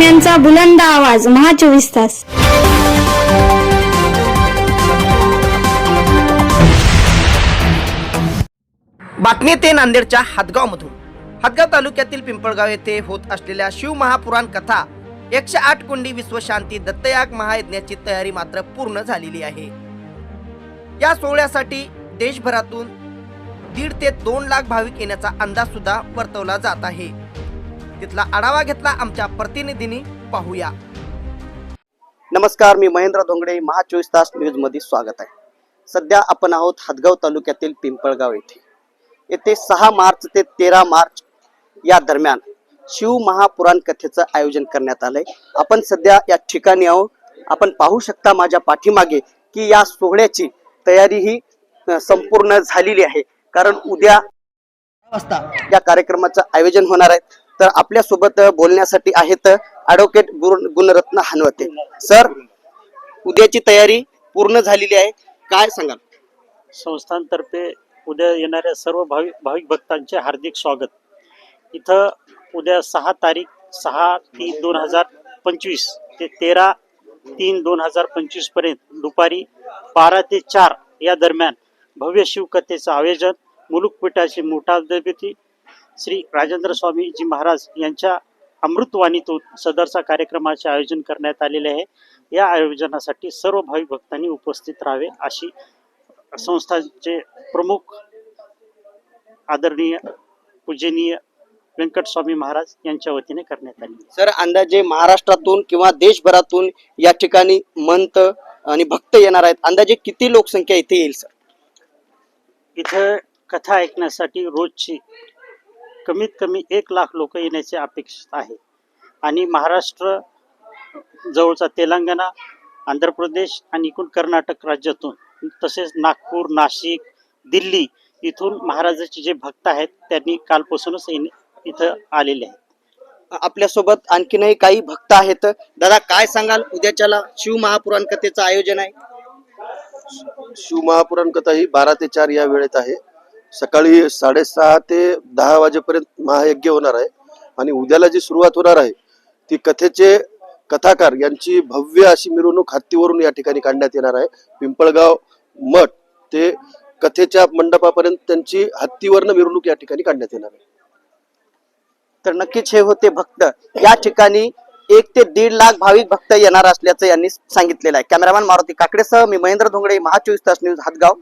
बातम्यांचा बुलंद आवाज महा चोवीस तास. बातमी ते नांदेडच्या हातगावमधून. हातगाव तालुक्यातील पिंपळगाव येथे होत असलेल्या शिवमहापुराण कथा एकशे आठ कुंडी विश्वशांती दत्तयाग महायज्ञाची तयारी मात्र पूर्ण झालेली आहे. या सोहळ्यासाठी देशभरातून दीड ते दोन लाख भाविक येण्याचा अंदाज सुद्धा वर्तवला जात आहे. तिथला आढावा घेतला आमच्या प्रतिनिधींनी. पाहूया. नमस्कार मी महेंद्र दोंगडे महा चोवीस तास न्यूजमध्ये स्वागत आहे. सध्या आपण आहोत हातगाव तालुक्यातील पिंपळगाव येथे. येथे सहा मार्च ते तेरा मार्च या दरम्यान शिव महापुराण कथेचं आयोजन करण्यात आलंय. आपण सध्या या ठिकाणी आहोत. आपण पाहू शकता माझ्या पाठीमागे की या सोहळ्याची तयारी ही संपूर्ण झालेली आहे. कारण उद्या वाजता. या कार्यक्रमाचं आयोजन होणार आहे. तर आपल्यासोबत बोलण्यासाठी आहेत ऍडव्होकेट गुणरत्न हनवते. सर उद्याची तयारी पूर्ण झालेली आहे. काय सांगाल? संस्थांतर्फे उद्या येणाऱ्या सर्व भाविक भाविक भक्तांचे हार्दिक स्वागत. इथं उद्या सहा तारीख सहा तीन दोन हजार पंचवीस ते तेरा तीन दोन हजार पंचवीसपर्यंत दुपारी बारा ते चार या दरम्यान भव्य शिवकथेचं आयोजन मुलुकपीठाचे मोठाधिपती श्री राजेंद्र स्वामीजी महाराज यांच्या अमृतवाणीतून सदरचा कार्यक्रमाचे आयोजन करण्यात आलेले आहे. या आयोजनासाठी सर्व भाविक भक्तांनी उपस्थित राहावे अशी संस्थांचे प्रमुख आदरणीय पूजनीय व्यंकटस्वामी महाराज यांच्या वतीने करण्यात आली. सर अंदाजे महाराष्ट्रातून किंवा देशभरातून या ठिकाणी मंत आणि भक्त येणार आहेत. अंदाजे किती लोकसंख्या इथे येईल सर? इथं कथा ऐकण्यासाठी रोजची कमीत कमी एक लाख लोक येण्याचे अपेक्षित आहे. आणि महाराष्ट्र जवळचा तेलंगणा आंध्र प्रदेश आणि एकूण कर्नाटक राज्यातून तसेच नागपूर नाशिक दिल्ली इथून महाराजाचे जे भक्त आहेत त्यांनी कालपासूनच येणे- इथं आलेले आहेत. आपल्यासोबत आणखीनही काही भक्त आहेत. दादा काय सांगाल? उद्याच्याला शिव महापुराण कथेचं आयोजन आहे. शिवमहापुराण कथा ही बारा ते चार या वेळेत आहे. सकाळी साडेसहा ते दहा वाजेपर्यंत महायज्ञ होणार आहे. आणि उद्याला जी सुरुवात होणार आहे ती कथेचे कथाकार यांची भव्य अशी मिरवणूक हत्तीवरून या ठिकाणी काढण्यात येणार आहे. पिंपळगाव मठ ते कथेच्या मंडपापर्यंत त्यांची हत्तीवरनं मिरवणूक या ठिकाणी काढण्यात येणार आहे. तर नक्कीच हे होते भक्त. या ठिकाणी एक ते दीड लाख भाविक भक्त येणार असल्याचं यांनी सांगितलेलं आहे. कॅमेरामॅन मारुती काकडेसह मी महेंद्र धोंगडे महा चोवीस तास न्यूज हातगाव